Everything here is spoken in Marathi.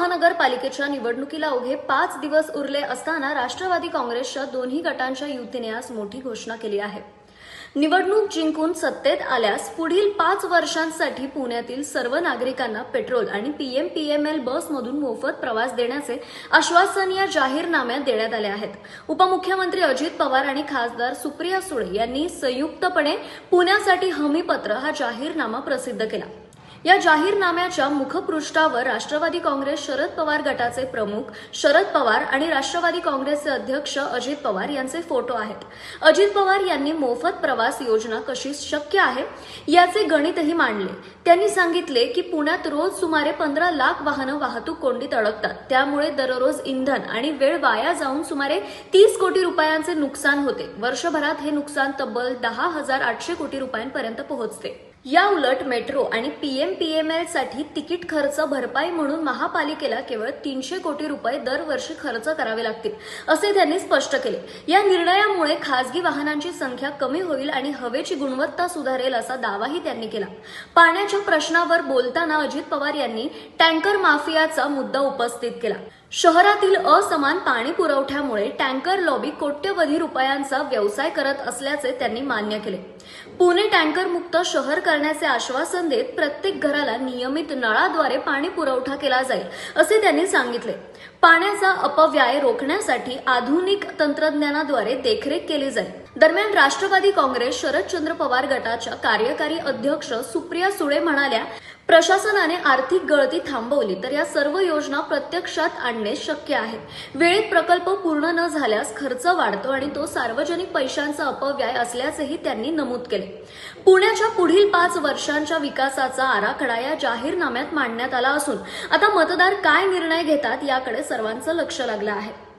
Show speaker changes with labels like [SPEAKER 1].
[SPEAKER 1] महानगरपालिकेच्या निवडणुकीला अवघे पाच दिवस उरले असताना राष्ट्रवादी काँग्रेसच्या दोन्ही गटांच्या युतीने आज मोठी घोषणा केली आहे. निवडणूक जिंकून सत्तेत आल्यास पुढील पाच वर्षांसाठी पुण्यातील सर्व नागरिकांना पेट्रोल आणि पीएम पीएमएल बसमधून मोफत प्रवास देण्याचे आश्वासन या जाहीरनाम्यात देण्यात आले आहेत. उपमुख्यमंत्री अजित पवार आणि खासदार सुप्रिया सुळे यांनी संयुक्तपणे पुण्यासाठी हमीपत्र हा जाहीरनामा प्रसिद्ध केला. या जाहीरनाम्याच्या मुखपृष्ठावर राष्ट्रवादी काँग्रेस शरद पवार गटाचे प्रमुख शरद पवार आणि राष्ट्रवादी काँग्रेसचे अध्यक्ष अजित पवार यांचे फोटो आहेत. अजित पवार यांनी मोफत प्रवास योजना कशी शक्य आहे याचे गणितही मांडले. त्यांनी सांगितले की पुण्यात रोज सुमारे पंधरा लाख वाहनं वाहतूक कोंडीत अडकतात. त्यामुळे दररोज इंधन आणि वेळ वाया जाऊन सुमारे तीस कोटी रुपयांचे नुकसान होते. वर्षभरात हे नुकसान तब्बल दहा हजार आठशे कोटी रुपयांपर्यंत पोहोचते. या उलट मेट्रो आणि पीएम पीएमएलसाठी तिकीट खर्च भरपाई म्हणून महापालिकेला केवळ तीनशे कोटी रुपये दरवर्षी खर्च करावे लागतील असे त्यांनी स्पष्ट केले. या निर्णयामुळे खासगी वाहनांची संख्या कमी होईल आणि हवेची गुणवत्ता सुधारेल असा दावाही त्यांनी केला. पाण्याच्या प्रश्नावर बोलताना अजित पवार यांनी टँकर माफियाचा मुद्दा उपस्थित केला. शहरातील असमान पाणी पुरवठ्यामुळे टँकर लॉबी कोट्यवधी रुपयांचा व्यवसाय करत असल्याचे त्यांनी मान्य केले. पुणे टँकर मुक्त शहर करण्याचे आश्वासन देत प्रत्येक घराला नियमित नळाद्वारे पाणी पुरवठा केला जाईल असे त्यांनी सांगितले. पाण्याचा अपव्यय रोखण्यासाठी आधुनिक तंत्रज्ञानाद्वारे देखरेख केली जाईल. दरम्यान राष्ट्रवादी काँग्रेस शरदचंद्र पवार गटाच्या कार्यकारी अध्यक्ष सुप्रिया सुळे म्हणाल्या प्रशासनाने आर्थिक गळती थांबवली तर या सर्व योजना प्रत्यक्षात आणणे शक्य आहे. वेळेत प्रकल्प पूर्ण न झाल्यास खर्च वाढतो आणि तो सार्वजनिक पैशांचा अपव्यय असल्याचेही त्यांनी नमूद केले. पुण्याच्या पुढील पाच वर्षांच्या विकासाचा आराखडा या जाहीरनाम्यात मांडण्यात आला असून आता मतदार काय निर्णय घेतात याकडे सर्वांचं लक्ष लागलं आहे.